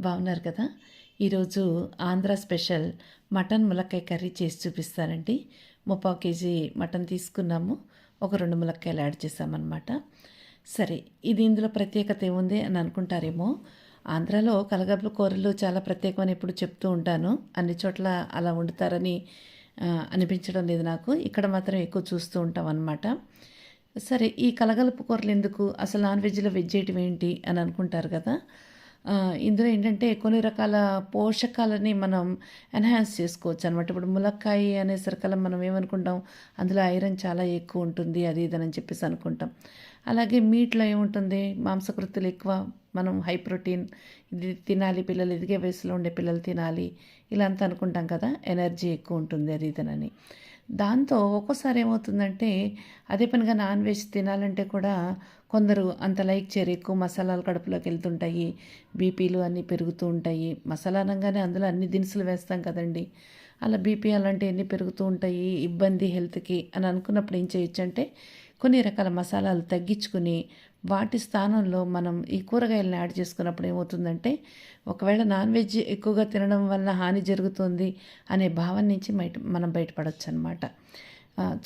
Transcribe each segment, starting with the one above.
బాగున్నారు కదా? ఈరోజు ఆంధ్ర స్పెషల్ మటన్ ములక్కాయ కర్రీ చేసి చూపిస్తానండి. ముప్పావు కేజీ మటన్ తీసుకున్నాము. ఒక రెండు ములక్కాయలు యాడ్ చేసామన్నమాట సరే ఇది ఇందులో ప్రత్యేకత ఏముంది అని అనుకుంటారేమో? ఆంధ్రాలో కలగబ్బల కూరలు చాలా ప్రత్యేకమని ఎప్పుడు చెప్తూ ఉంటాను. అన్ని చోట్ల అలా వండుతారని అనిపించడం లేదు నాకు. ఇక్కడ మాత్రం ఎక్కువ చూస్తూ ఉంటాం అన్నమాట సరే ఈ కలగలుపు కూరలు ఎందుకు? అసలు నాన్ వెజ్లో వెజ్ చేయటం ఏంటి అని అనుకుంటారు కదా? ఇందులో ఏంటంటే కొన్ని రకాల పోషకాలని మనం ఎన్హాన్స్ చేసుకోవచ్చు అనమాట ఇప్పుడు ములక్కాయి అనేసరికల్లా మనం ఏమనుకుంటాం? అందులో ఐరన్ చాలా ఎక్కువ ఉంటుంది అది ఇదని చెప్పేసి అనుకుంటాం. అలాగే మీట్లో ఏముంటుంది? మాంసకృతులు ఎక్కువ మనం హై ప్రోటీన్ ఇది తినాలి పిల్లలు ఎదిగే వయసులో ఉండే పిల్లలు తినాలి ఇలా అంతా అనుకుంటాం కదా. ఎనర్జీ ఎక్కువ ఉంటుంది అది ఇదనని దాంతో ఒక్కోసారి ఏమవుతుందంటే అదే పనిగా నాన్ వెజ్ తినాలంటే కూడా కొందరు అంత లైక్ చేయరు. ఎక్కువ మసాలాలు కడుపులోకి వెళ్తుంటాయి బీపీలు అన్నీ పెరుగుతూ ఉంటాయి. మసాలా అనగానే అందులో అన్ని దినుసులు వేస్తాం కదండి. అలా బీపీ అలాంటివన్నీ పెరుగుతూ ఉంటాయి ఇబ్బంది హెల్త్కి అని అనుకున్నప్పుడు ఏం చేయొచ్చు అంటే కొన్ని రకాల మసాలాలు తగ్గించుకుని వాటి స్థానంలో మనం ఈ కూరగాయలను యాడ్ చేసుకున్నప్పుడు ఏమవుతుందంటే ఒకవేళ నాన్ వెజ్ ఎక్కువగా తినడం వల్ల హాని జరుగుతుంది అనే భావం నుంచి బయట మనం బయటపడవచ్చు అనమాట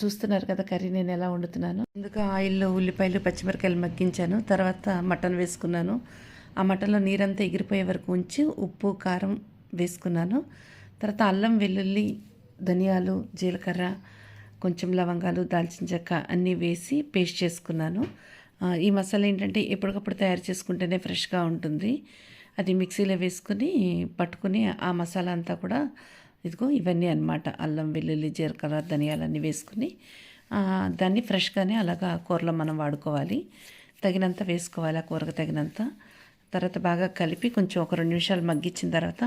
చూస్తున్నారు కదా కర్రీ నేను ఎలా వండుతున్నాను? ముందుగా ఆయిల్లో ఉల్లిపాయలు పచ్చిమిరకాయలు మగ్గించాను. తర్వాత మటన్ వేసుకున్నాను. ఆ మటన్లో నీరంతా ఎగిరిపోయే వరకు ఉంచి ఉప్పు కారం వేసుకున్నాను. తర్వాత అల్లం వెల్లుల్లి ధనియాలు జీలకర్ర కొంచెం లవంగాలు దాల్చిన చెక్క అన్నీ వేసి పేస్ట్ చేసుకున్నాను. ఈ మసాలా ఏంటంటే ఎప్పటికప్పుడు తయారు చేసుకుంటేనే ఫ్రెష్గా ఉంటుంది. అది మిక్సీలో వేసుకుని పట్టుకుని ఆ మసాలా అంతా కూడా ఇదిగో ఇవన్నీ అనమాట అల్లం వెల్లుల్లి జీలకర్ర ధనియాలన్నీ వేసుకుని దాన్ని ఫ్రెష్గానే అలాగా కూరలో మనం వాడుకోవాలి. తగినంత వేసుకోవాలి ఆ కూరకు తగినంత. తర్వాత బాగా కలిపి కొంచెం ఒక రెండు నిమిషాలు మగ్గించిన తర్వాత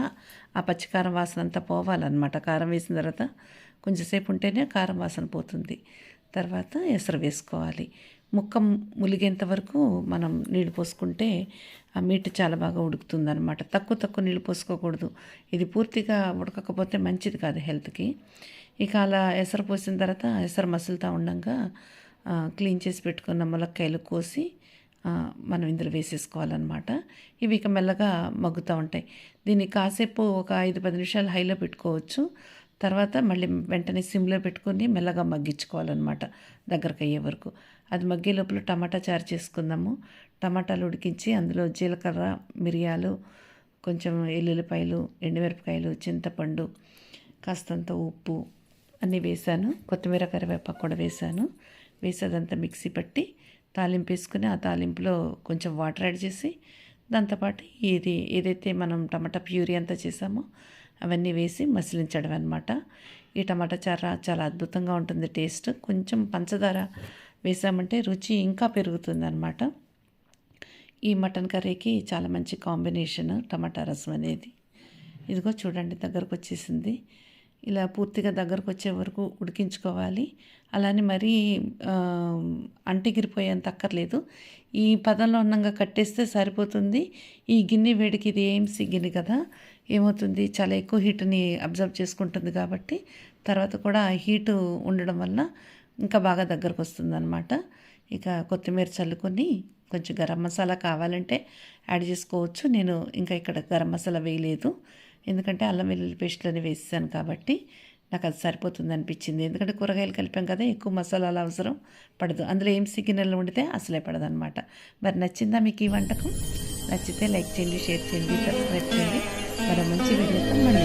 ఆ పచ్చికారం వాసన అంతా పోవాలన్నమాట. కారం వేసిన తర్వాత కొంచెంసేపు ఉంటేనే కారం వాసన పోతుంది. తర్వాత ఎసరు వేసుకోవాలి. ముక్క ములిగేంత వరకు మనం నీళ్ళు పోసుకుంటే ఆ మీట్ చాలా బాగా ఉడుకుతుంది అనమాట తక్కువ తక్కువ నీళ్ళు పోసుకోకూడదు. ఇది పూర్తిగా ఉడకకపోతే మంచిది కాదు హెల్త్కి. ఇక అలా ఎసరు పోసిన తర్వాత ఎసరు మసులుతూ ఉండగా క్లీన్ చేసి పెట్టుకున్న ములక్కాయలు కోసి మనం ఇందులో వేసేసుకోవాలన్నమాట. ఇవి ఇక మెల్లగా మగ్గుతూ ఉంటాయి. దీన్ని కాసేపు ఒక ఐదు పది నిమిషాలు హైలో పెట్టుకోవచ్చు. తర్వాత మళ్ళీ వెంటనే సిమ్లో పెట్టుకొని మెల్లగా మగ్గించుకోవాలన్నమాట దగ్గరకు అయ్యే వరకు. అది మగ్గే లోపల టమాటా చారు చేసుకుందాము. టమాటాలు ఉడికించి అందులో జీలకర్ర మిరియాలు కొంచెం ఎల్లుల్లిపాయలు ఎండుమిరపకాయలు చింతపండు కాస్తంత ఉప్పు అన్నీ వేసాను. కొత్తిమీర కరివేపాకు కూడా వేసాను. వేసేదంతా మిక్సీ పట్టి తాలింపు వేసుకుని ఆ తాలింపులో కొంచెం వాటర్ యాడ్ చేసి దాంతోపాటు ఇది ఏదైతే మనం టమాటా ప్యూరీ అంతా చేసామో అవన్నీ వేసి మసిలించడం అనమాట ఈ టమాటా చార చాలా అద్భుతంగా ఉంటుంది టేస్ట్. కొంచెం పంచదార వేసామంటే రుచి ఇంకా పెరుగుతుంది అనమాట ఈ మటన్ కర్రీకి చాలా మంచి కాంబినేషన్ టమాటా రసం అనేది. ఇదిగో చూడండి దగ్గరకు వచ్చేసింది. ఇలా పూర్తిగా దగ్గరకు వచ్చే వరకు ఉడికించుకోవాలి. అలానే మరీ అంటిగిరిపోయేంత అక్కర్లేదు. ఈ పదంలో ఉన్నంగా కట్టేస్తే సరిపోతుంది. ఈ గిన్నె వేడికి ఇది ఏమ్సి గిన్నె కదా ఏమవుతుంది? చాలా ఎక్కువ హీట్ని అబ్జర్వ్ చేసుకుంటుంది కాబట్టి తర్వాత కూడా హీటు ఉండడం వల్ల ఇంకా బాగా దగ్గరకు వస్తుందన్నమాట ఇక కొత్తిమీర చల్లుకొని కొంచెం గరం మసాలా కావాలంటే యాడ్ చేసుకోవచ్చు. నేను ఇంకా ఇక్కడ గరం మసాలా వేయలేదు. ఎందుకంటే అల్లం వెల్లుల్లి పేస్ట్లోనే వేసాను కాబట్టి నాకు అది సరిపోతుంది అనిపించింది. ఎందుకంటే కూరగాయలు కలిపాం కదా ఎక్కువ మసాలాలు అవసరం పడదు. అందులో ఏం సిగ్నల్ వండితే అసలే పడదనమాట మరి నచ్చిందా మీకు ఈ వంటకం? నచ్చితే లైక్ చేయండి షేర్ చేయండి సబ్స్క్రైబ్ చేయండి. మరో మంచి వీడియోతో మళ్ళీ